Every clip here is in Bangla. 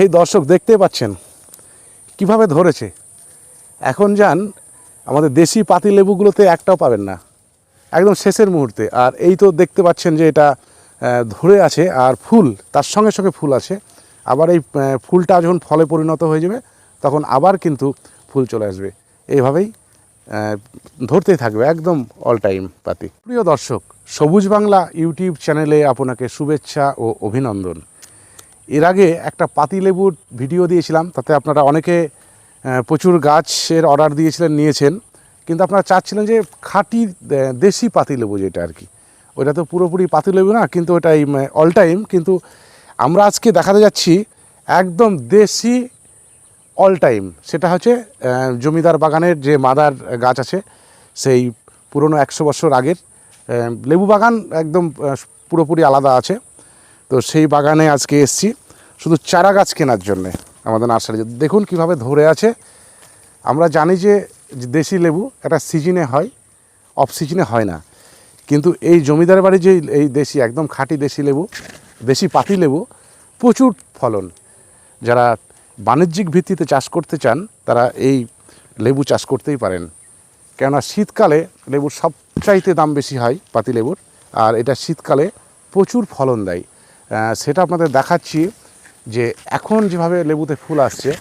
এই দর্শক দেখতে পাচ্ছেন কীভাবে ধরেছে। এখন যান, আমাদের দেশি পাতি লেবুগুলোতে একটাও পাবেন না। একদম শেষের মুহূর্তে। আর এই তো দেখতে পাচ্ছেন যে এটা ধরে আছে আর ফুল, তার সঙ্গে সঙ্গে ফুল আছে। আবার এই ফুলটা যখন ফলে পরিণত হয়ে যাবে, তখন আবার কিন্তু ফুল চলে আসবে। এইভাবেই ধরতেই থাকবে একদম অল টাইম পাতি। প্রিয় দর্শক, সবুজ বাংলা ইউটিউব চ্যানেলে আপনাকে শুভেচ্ছা ও অভিনন্দন। এর আগে একটা পাতিলেবুর ভিডিও দিয়েছিলাম, তাতে আপনারা অনেকে প্রচুর গাছের অর্ডার দিয়েছিলেন, নিয়েছেন। কিন্তু আপনারা চাচ্ছিলেন যে খাঁটি দেশি পাতিলেবু যেটা আর কি। ওটা তো পুরোপুরি পাতিলেবু না, কিন্তু ওটা অল টাইম কিন্তু আমরা আজকে দেখাতে যাচ্ছি একদম দেশি অল টাইম সেটা হচ্ছে জমিদার বাগানের যে মাদার গাছ আছে, সেই পুরনো একশো বছর আগের লেবু বাগান একদম পুরোপুরি আলাদা আছে। তো সেই বাগানে আজকে এসছি। শুধু চারা গাছ কেনার জন্যে আমাদের নার্সারি দেখুন কীভাবে ধরে আছে। আমরা জানি যে দেশি লেবু একটা সিজনে হয়, অফ সিজনে হয় না। কিন্তু এই জমিদার বাড়ি যে এই দেশি, একদম খাঁটি দেশি লেবু, দেশি পাতি লেবু, প্রচুর ফলন। যারা বাণিজ্যিক ভিত্তিতে চাষ করতে চান, তারা এই লেবু চাষ করতেই পারেন। কেননা শীতকালে লেবুর সবচাইতে দাম বেশি হয় পাতি লেবুর, আর এটা শীতকালে প্রচুর ফলন দেয়। সেটা আপনাদের দেখাচ্ছি। যে এখন যেভাবে লেবুতে ফুল আসছে,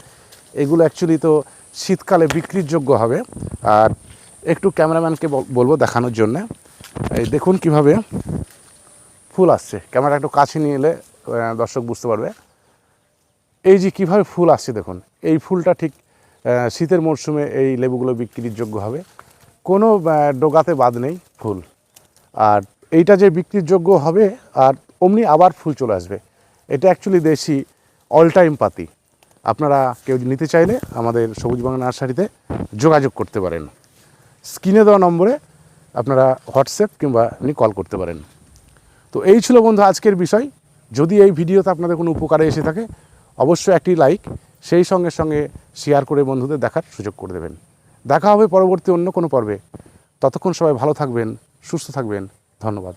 এগুলো অ্যাকচুয়ালি তো শীতকালে বিক্রির যোগ্য হবে। আর একটু ক্যামেরাম্যানকে বল- বলব দেখানোর জন্য। এই দেখুন কীভাবে ফুল আসছে। ক্যামেরা একটু কাছে নিয়ে এলে দর্শক বুঝতে পারবে। এই যে কীভাবে ফুল আসছে দেখুন, এই ফুলটা ঠিক শীতের মরশুমে এই লেবুগুলো বিক্রির যোগ্য হবে। কোনো ডোগাতে বাদ নেই ফুল। আর এইটা যে বিক্রির যোগ্য হবে, আর অমনি আবার ফুল চলে আসবে। এটা অ্যাকচুয়ালি দেশি অল টাইম পাতি। আপনারা কেউ নিতে চাইলে আমাদের সবুজ বাংলা নার্সারিতে যোগাযোগ করতে পারেন। স্ক্রিনে দেওয়া নম্বরে আপনারা হোয়াটসঅ্যাপ কিংবা এমনি কল করতে পারেন। তো এই ছিল বন্ধু আজকের বিষয়। যদি এই ভিডিওতে আপনাদের কোনো উপকারে এসে থাকে, অবশ্যই একটি লাইক সেই সঙ্গে সঙ্গে শেয়ার করে বন্ধুদের দেখার সুযোগ করে দেবেন। দেখা হবে পরবর্তী অন্য কোনো পর্বে। ততক্ষণ সবাই ভালো থাকবেন, সুস্থ থাকবেন। ধন্যবাদ।